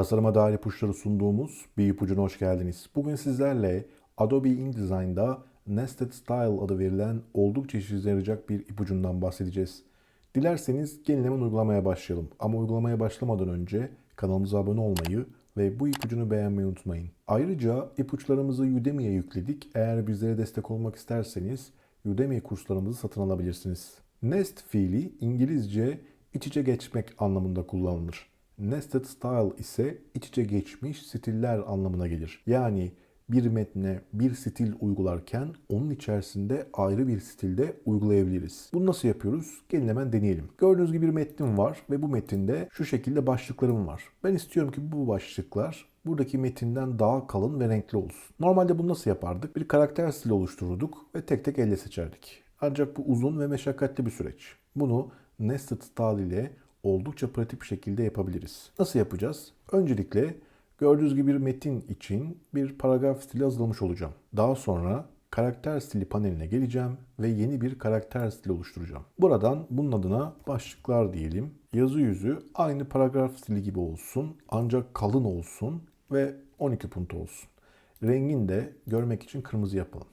Tasarıma dair ipuçları sunduğumuz bir ipucuna hoş geldiniz. Bugün sizlerle Adobe InDesign'da Nested Style adı verilen oldukça işinize yarayacak bir ipucundan bahsedeceğiz. Dilerseniz gelin hemen uygulamaya başlayalım. Ama uygulamaya başlamadan önce kanalımıza abone olmayı ve bu ipucunu beğenmeyi unutmayın. Ayrıca ipuçlarımızı Udemy'ye yükledik. Eğer bizlere destek olmak isterseniz Udemy kurslarımızı satın alabilirsiniz. Nest fiili İngilizce iç içe geçmek anlamında kullanılır. Nested style ise iç içe geçmiş stiller anlamına gelir. Yani bir metne bir stil uygularken onun içerisinde ayrı bir stilde uygulayabiliriz. Bunu nasıl yapıyoruz? Gelin hemen deneyelim. Gördüğünüz gibi bir metnim var ve bu metinde şu şekilde başlıklarım var. Ben istiyorum ki bu başlıklar buradaki metinden daha kalın ve renkli olsun. Normalde bunu nasıl yapardık? Bir karakter stili oluştururduk ve tek tek elle seçerdik. Ancak bu uzun ve meşakkatli bir süreç. Bunu nested style ile oldukça pratik bir şekilde yapabiliriz. Nasıl yapacağız? Öncelikle gördüğünüz gibi bir metin için bir paragraf stili hazırlamış olacağım. Daha sonra karakter stili paneline geleceğim ve yeni bir karakter stili oluşturacağım. Buradan bunun adına başlıklar diyelim. Yazı yüzü aynı paragraf stili gibi olsun ancak kalın olsun ve 12 punt olsun. Rengini de görmek için kırmızı yapalım.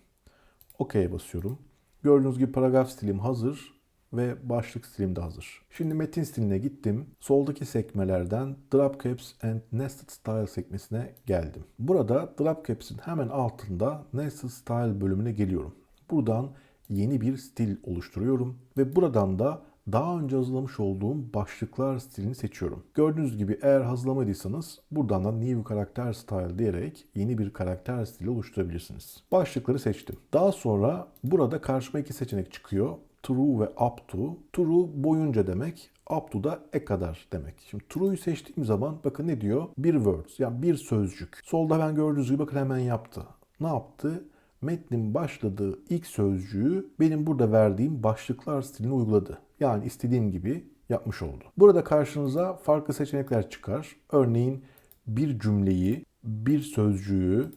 OK'ye basıyorum. Gördüğünüz gibi paragraf stilim hazır ve başlık stilim de hazır. Şimdi metin stiline gittim. Soldaki sekmelerden Drop Caps and Nested Style sekmesine geldim. Burada Drop Caps'in hemen altında Nested Style bölümüne geliyorum. Buradan yeni bir stil oluşturuyorum ve buradan da daha önce hazırlamış olduğum başlıklar stilini seçiyorum. Gördüğünüz gibi eğer hazırlamadıysanız buradan da New Karakter Style diyerek yeni bir karakter stili oluşturabilirsiniz. Başlıkları seçtim. Daha sonra burada karşıma iki seçenek çıkıyor. True ve up to. True boyunca demek. Up to da e kadar demek. Şimdi true'yu seçtiğim zaman bakın ne diyor? Bir words yani bir sözcük. Solda ben gördüğünüz gibi bakın hemen yaptı. Ne yaptı? Metnin başladığı ilk sözcüğü benim burada verdiğim başlıklar stiline uyguladı. Yani istediğim gibi yapmış oldu. Burada karşınıza farklı seçenekler çıkar. Örneğin bir cümleyi, bir sözcüğü,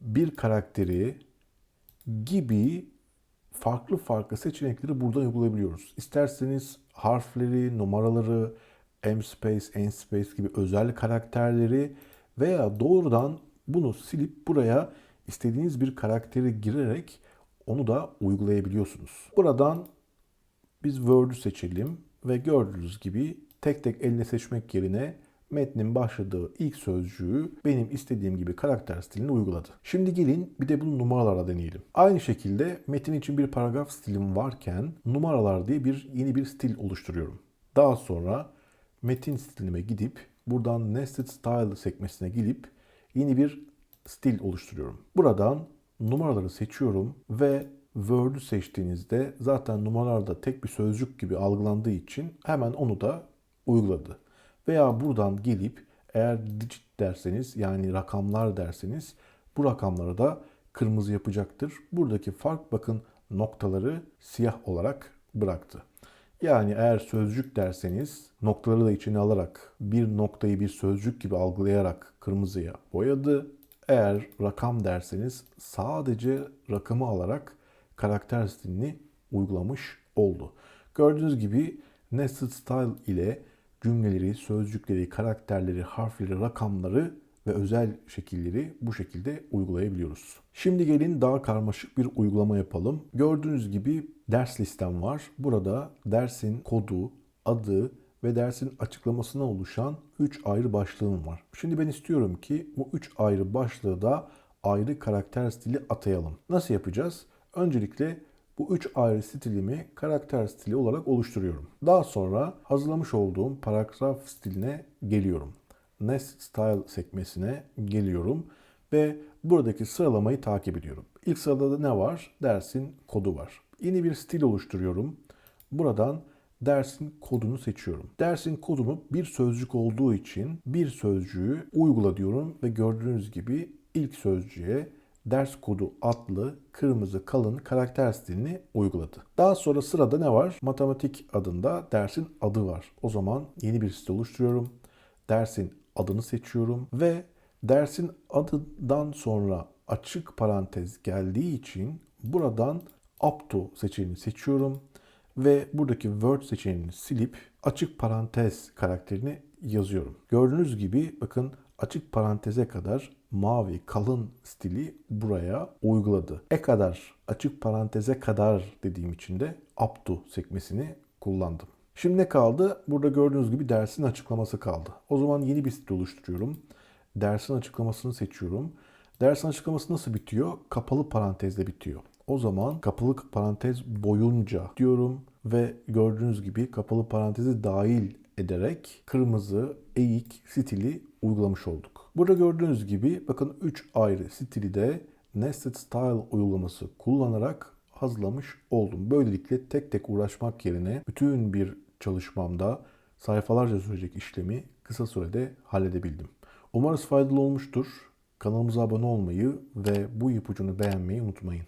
bir karakteri gibi farklı farklı seçenekleri buradan uygulayabiliyoruz. İsterseniz harfleri, numaraları, M space, N space gibi özel karakterleri veya doğrudan bunu silip buraya istediğiniz bir karakteri girerek onu da uygulayabiliyorsunuz. Buradan biz Word'ü seçelim ve gördüğünüz gibi tek tek eline seçmek yerine metnin başladığı ilk sözcüğü benim istediğim gibi karakter stilini uyguladı. Şimdi gelin bir de bunu numaralarla deneyelim. Aynı şekilde metin için bir paragraf stilim varken numaralar diye bir yeni bir stil oluşturuyorum. Daha sonra metin stilime gidip buradan Nested Style sekmesine gelip yeni bir stil oluşturuyorum. Buradan numaraları seçiyorum ve Word'ü seçtiğinizde zaten numaralarda tek bir sözcük gibi algılandığı için hemen onu da uyguladı. Veya buradan gelip eğer digit derseniz yani rakamlar derseniz bu rakamları da kırmızı yapacaktır. Buradaki fark bakın noktaları siyah olarak bıraktı. Yani eğer sözcük derseniz noktaları da içine alarak bir noktayı bir sözcük gibi algılayarak kırmızıya boyadı. Eğer rakam derseniz sadece rakamı alarak karakter stilini uygulamış oldu. Gördüğünüz gibi Nested Style ile cümleleri, sözcükleri, karakterleri, harfleri, rakamları ve özel şekilleri bu şekilde uygulayabiliyoruz. Şimdi gelin daha karmaşık bir uygulama yapalım. Gördüğünüz gibi ders listem var. Burada dersin kodu, adı ve dersin açıklamasına oluşan 3 ayrı başlığım var. Şimdi ben istiyorum ki bu 3 ayrı başlığı da ayrı karakter stili atayalım. Nasıl yapacağız? Öncelikle bu üç ayrı stilimi karakter stili olarak oluşturuyorum. Daha sonra hazırlamış olduğum paragraf stiline geliyorum. Nest Style sekmesine geliyorum ve buradaki sıralamayı takip ediyorum. İlk sırada da ne var? Dersin kodu var. Yeni bir stil oluşturuyorum. Buradan dersin kodunu seçiyorum. Dersin kodunu bir sözcük olduğu için bir sözcüğü uygula diyorum ve gördüğünüz gibi ilk sözcüğe ders kodu adlı kırmızı kalın karakter stilini uyguladı. Daha sonra sırada ne var? Matematik adında dersin adı var. O zaman yeni bir stil oluşturuyorum. Dersin adını seçiyorum ve dersin adından sonra açık parantez geldiği için buradan up to seçeneğini seçiyorum ve buradaki word seçeneğini silip açık parantez karakterini yazıyorum. Gördüğünüz gibi bakın açık paranteze kadar mavi kalın stili buraya uyguladı. E kadar açık paranteze kadar dediğim için de up sekmesini kullandım. Şimdi ne kaldı? Burada gördüğünüz gibi dersin açıklaması kaldı. O zaman yeni bir stil oluşturuyorum. Dersin açıklamasını seçiyorum. Dersin açıklaması nasıl bitiyor? Kapalı parantezle bitiyor. O zaman kapalı parantez boyunca diyorum ve gördüğünüz gibi kapalı parantezi dahil ederek kırmızı eğik stili uygulamış olduk. Burada gördüğünüz gibi bakın 3 ayrı stili de Nested Style uygulaması kullanarak hazırlamış oldum. Böylelikle tek tek uğraşmak yerine bütün bir çalışmamda sayfalarca sürecek işlemi kısa sürede halledebildim. Umarız faydalı olmuştur. Kanalımıza abone olmayı ve bu ipucunu beğenmeyi unutmayın.